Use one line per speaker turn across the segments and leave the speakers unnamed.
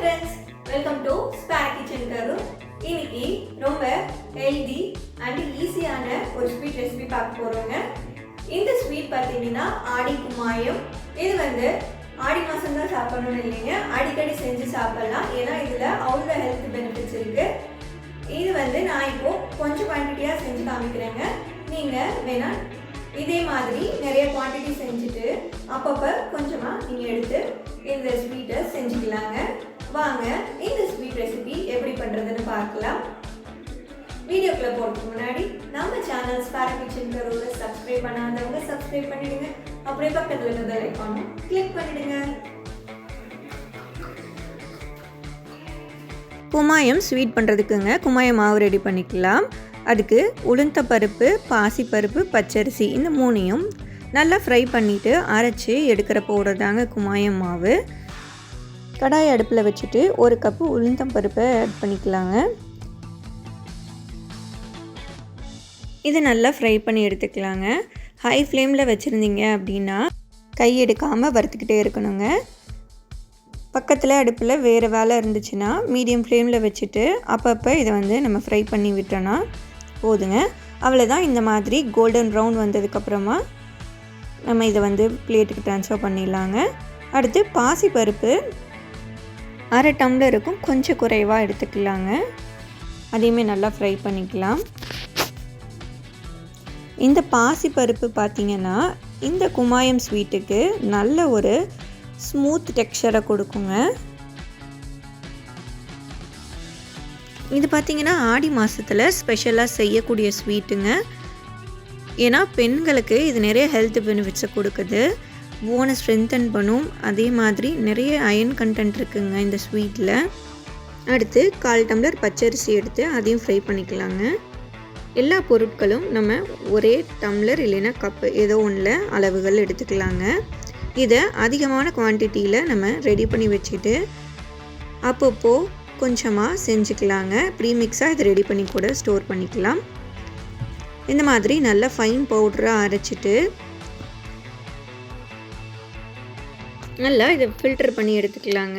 Friends welcome to spare kitchen Karu இன்னைக்கு ரொம்ப healthy and ஈஸியான ஒரு ஸ்வீட் ரெசிபி பார்க்க போகிறோங்க இந்த ஸ்வீட் பார்த்தீங்கன்னா ஆடி குமாயம். இது வந்து ஆடி மாதம் தான் சாப்பிடணும்னு இல்லைங்க. அடிக்கடி செஞ்சு சாப்பிடலாம். ஏன்னா இதில் அவ்வளோ ஹெல்த் பெனிஃபிட்ஸ் இருக்குது இது வந்து நான் இப்போ கொஞ்சம் குவான்டிட்டியாக செஞ்சு காமிக்கிறேங்க. நீங்கள் வேணா இதே மாதிரி நிறைய குவான்டிட்டி செஞ்சுட்டு அப்பப்போ கொஞ்சமாக நீங்கள் எடுத்து இந்த ஸ்வீட்டை செஞ்சுக்கலாங்க. வாங்க இந்த ஸ்வீட் ரெசிபி எப்படி பண்ணுறதுன்னு பார்க்கலாம். வீடியோக்குள்ளே போகிறதுக்கு முன்னாடி நம்ம சேனல் ஸ்பார கிச்சன் கருவில் சப்ஸ்கிரைப் பண்ணாதவங்க சப்ஸ்கிரைப் பண்ணிடுங்க. அப்படியே பக்கத்தில் இருந்த ஐக்கானும் கிளிக் பண்ணிடுங்க.
குமாயம் ஸ்வீட் பண்ணுறதுக்குங்க குமாயம் மாவு ரெடி பண்ணிக்கலாம். அதுக்கு உளுந்த பருப்பு பாசிப்பருப்பு பச்சரிசி இந்த மூணையும் நல்லா ஃப்ரை பண்ணிவிட்டு அரைச்சி எடுக்கிற பவுடர் தாங்க குமாயம் மாவு. கடாய் அடுப்பில் வச்சுட்டு ஒரு கப்பு உளுந்தம் பருப்பை ஆட் பண்ணிக்கலாங்க. இது நல்லா ஃப்ரை பண்ணி எடுத்துக்கலாங்க. ஹை ஃப்ளேமில் வச்சுருந்தீங்க அப்படின்னா கை எடுக்காமல் வறுத்துக்கிட்டே இருக்கணுங்க. பக்கத்தில் அடுப்பில் வேறு வேலை இருந்துச்சுன்னா மீடியம் ஃப்ளேமில் வச்சுட்டு அப்பப்போ இதை வந்து நம்ம ஃப்ரை பண்ணி விட்டோன்னா போதுங்க. அவ்வளோதான் இந்த மாதிரி கோல்டன் ப்ரௌன் வந்ததுக்கப்புறமா நம்ம இதை வந்து பிளேட்டுக்கு ட்ரான்ஸ்ஃபர் பண்ணிடலாங்க. அடுத்து பாசி பருப்பு அரை டம்ளருக்கும் கொஞ்சம் குறைவாக எடுத்துக்கலாங்க. அதையுமே நல்லா ஃப்ரை பண்ணிக்கலாம். இந்த பாசி பருப்பு பார்த்திங்கன்னா இந்த குமாயம் ஸ்வீட்டுக்கு நல்ல ஒரு ஸ்மூத் டெக்ஸ்சரை கொடுக்குங்க. இது பார்த்திங்கன்னா ஆடி மாதத்தில் ஸ்பெஷலாக செய்யக்கூடிய ஸ்வீட்டுங்க ஏன்னா பெண்களுக்கு இது நிறைய ஹெல்த் பெனிஃபிட்ஸை கொடுக்குது. போனை ஸ்ட்ரென்தன் பண்ணும். அதே மாதிரி நிறைய அயன் கண்டென்ட் இருக்குங்க இந்த ஸ்வீட்டில் அடுத்து கால் டம்ளர் பச்சரிசி எடுத்து அதையும் ஃப்ரை பண்ணிக்கலாங்க. எல்லா பொருட்களும் நம்ம ஒரே டம்ளர் இல்லைன்னா கப்பு ஏதோ ஒன்றில் அளவுகள் எடுத்துக்கலாங்க. இதை அதிகமான குவான்டிட்டியில் நம்ம ரெடி பண்ணி வச்சுட்டு அப்பப்போ கொஞ்சமாக செஞ்சுக்கலாங்க. ப்ரீமிக்ஸாக இதை ரெடி பண்ணி கூட ஸ்டோர் பண்ணிக்கலாம். இந்த மாதிரி நல்லா ஃபைன் பவுடராக அரைச்சிட்டு நல்லா இதை ஃபில்டர் பண்ணி எடுத்துக்கலாங்க.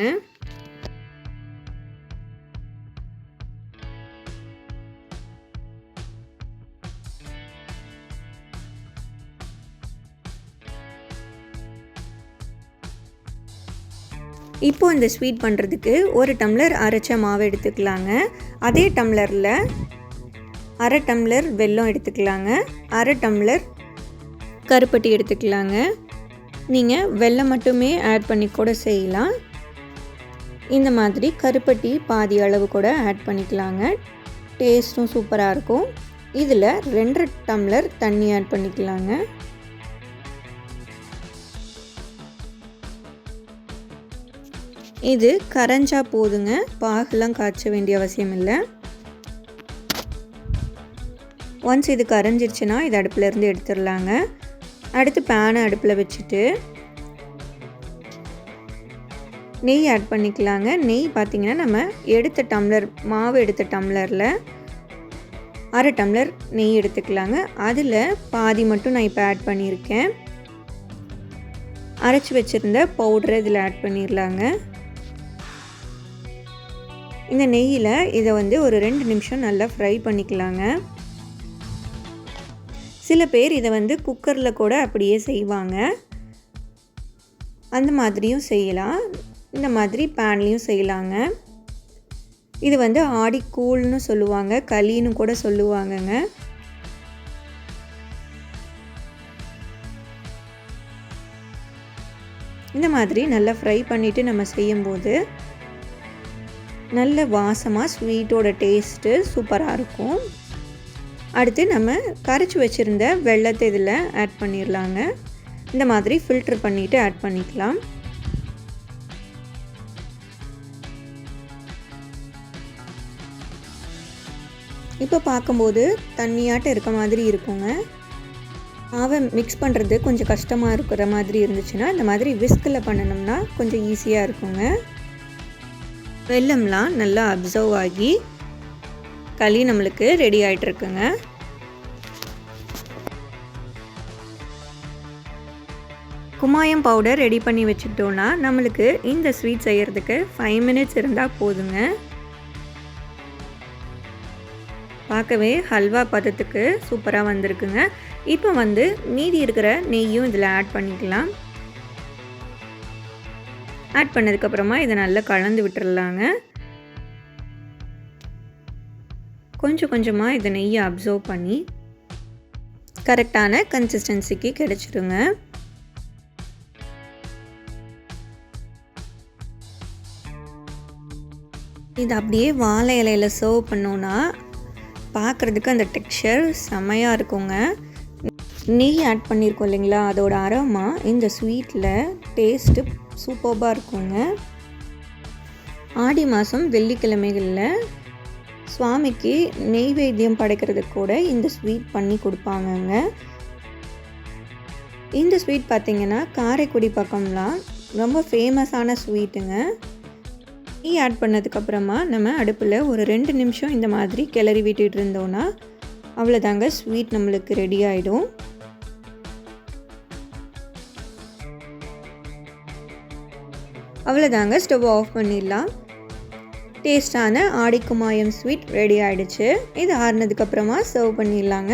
இப்போது இந்த ஸ்வீட் பண்ணுறதுக்கு ஒரு டம்ளர் அரைச்ச மாவு எடுத்துக்கலாங்க. அதே டம்ளரில் அரை டம்ளர் வெல்லம் எடுத்துக்கலாங்க. அரை டம்ளர் கருப்பட்டி எடுத்துக்கலாங்க. நீங்கள் வெள்ளை மட்டுமே ஆட் பண்ணி கூட செய்யலாம். இந்த மாதிரி கருப்பட்டி பாதி அளவு கூட ஆட் பண்ணிக்கலாங்க. டேஸ்ட்டும் சூப்பராக இருக்கும். இதில் ரெண்டரை டம்ளர் தண்ணி ஆட் பண்ணிக்கலாங்க. இது கரைஞ்சா போதுங்க. பாகுலாம் காய்ச்ச வேண்டிய அவசியம் இல்லை. ஒன்ஸ் இது கரைஞ்சிருச்சுன்னா இது அடுப்பிலேருந்து எடுத்துடலாங்க. அடுத்து பேனை அடுப்பில் வச்சுட்டு நெய் ஆட் பண்ணிக்கலாங்க. நெய் பார்த்திங்கன்னா நம்ம எடுத்த டம்ளர் மாவு எடுத்த டம்ளரில் அரை டம்ளர் நெய் எடுத்துக்கலாங்க. அதில் பாதி மட்டும் நான் இப்போ ஆட் பண்ணியிருக்கேன் அரைச்சி வச்சுருந்த பவுடரை இதில் ஆட் பண்ணிடலாங்க இந்த நெய்யில் இதை வந்து ஒரு ரெண்டு நிமிஷம் நல்லா ஃப்ரை பண்ணிக்கலாங்க. சில பேர் இதை வந்து குக்கரில் கூட அப்படியே செய்வாங்க. அந்த மாதிரியும் செய்யலாம். இந்த மாதிரி பேன்லேயும் செய்யலாங்க. இது வந்து ஆடி கூழ்னு சொல்லுவாங்க களின்னு கூட சொல்லுவாங்கங்க. இந்த மாதிரி நல்லா ஃப்ரை பண்ணிவிட்டு நம்ம செய்யும்போது நல்ல வாசமாக ஸ்வீட்டோட டேஸ்ட்டு சூப்பராக இருக்கும். அடுத்து நம்ம கரைச்சி வச்சுருந்த வெள்ளத்தை இதில் ஆட் பண்ணிடலாங்க. இந்த மாதிரி ஃபில்ட்ரு பண்ணிவிட்டு ஆட் பண்ணிக்கலாம். இப்போ பார்க்கும்போது தண்ணியாட்டம் இருக்க மாதிரி இருக்குங்க. மாவை மிக்ஸ் பண்ணுறது கொஞ்சம் கஷ்டமாக இருக்கிற மாதிரி இருந்துச்சுன்னா இந்த மாதிரி விஸ்கில் பண்ணணும்னா கொஞ்சம் ஈஸியாக இருக்குங்க. வெள்ளம்லாம் நல்லா அப்சர்வ் ஆகி களி நம்மளுக்கு ரெடி ஆகிட்டுருக்குங்க குமாயம் பவுடர் ரெடி பண்ணி வச்சுக்கிட்டோன்னா நம்மளுக்கு இந்த ஸ்வீட் செய்கிறதுக்கு ஃபைவ் மினிட்ஸ் இருந்தால் போதுங்க. பார்க்கவே ஹல்வா பதத்துக்கு சூப்பராக வந்திருக்குங்க. இப்போ வந்து மீதி இருக்கிற நெய்யும் இதில் ஆட் பண்ணிக்கலாம். ஆட் பண்ணதுக்கப்புறமா இதை நல்லா கலந்து விட்டுடலாங்க கொஞ்சம் கொஞ்சமாக இதை நெய்யை அப்சர்வ் பண்ணி கரெக்டான கன்சிஸ்டன்சிக்கு கிடச்சிருங்க. இது அப்படியே வாழை இலையில் சர்வ் பண்ணோன்னா பார்க்குறதுக்கு அந்த டெக்ஸ்சர் செமையாக இருக்குங்க. நெய் ஆட் பண்ணியிருக்கோம் இல்லைங்களா? அதோட அரோமா இந்த ஸ்வீட்டில் டேஸ்ட்டு சூப்பர்பாக இருக்குங்க. ஆடி மாதம் வெள்ளிக்கிழமைகளில் சுவாமிக்கு நெய்வேத்தியம் படைக்கிறது கூட இந்த ஸ்வீட் பண்ணி கொடுப்பாங்கங்க. இந்த ஸ்வீட் பார்த்திங்கன்னா காரைக்குடி பக்கம்லாம் ரொம்ப ஃபேமஸான ஸ்வீட்டுங்க. டீ ஆட் பண்ணதுக்கப்புறமா நம்ம அடுப்பில் ஒரு ரெண்டு நிமிஷம் இந்த மாதிரி கிளறி விட்டுட்டு இருந்தோன்னா அவ்வளோதாங்க ஸ்வீட் நம்மளுக்கு ரெடி ஆகிடும் அவ்வளோதாங்க ஸ்டவ் ஆஃப் பண்ணிடலாம். டேஸ்டான ஆடிக்குமாயம் ஸ்வீட் ரெடி ஆகிடுச்சு இது ஆறுனதுக்கப்புறமா சர்வ் பண்ணிடலாங்க.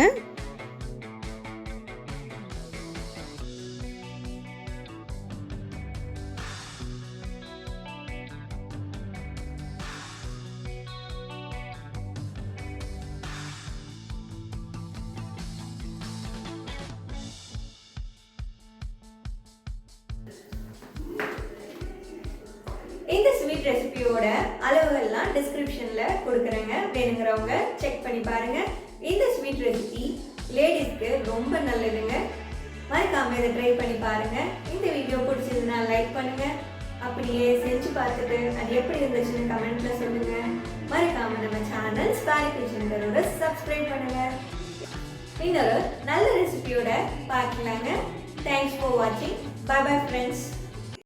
இந்த ரெசிபியோட அளவுகள்லாம் டிஸ்கிரிப்ஷனில் கொடுக்குறேங்க. வேணுங்கிறவங்க செக் பண்ணி பாருங்க. இந்த ஸ்வீட் ரெசிபி லேடிஸ்க்கு ரொம்ப நல்லதுங்க. மறக்காம இதை ட்ரை பண்ணி பாருங்கள் இந்த வீடியோ பிடிச்சதுன்னா லைக் பண்ணுங்கள் அப்படியே செஞ்சு பார்த்துட்டு அது எப்படி இருந்துச்சுன்னு கமெண்ட்ல சொல்லுங்க. மறக்காம நம்ம சேனல் ஸ்பாரி கிச்சனரோட சப்ஸ்கிரைப் பண்ணுங்க. இன்னொரு நல்ல ரெசிபியோட பார்க்கலாங்க. தேங்க்ஸ் ஃபார் வாட்சிங் பை பை ஃப்ரெண்ட்ஸ்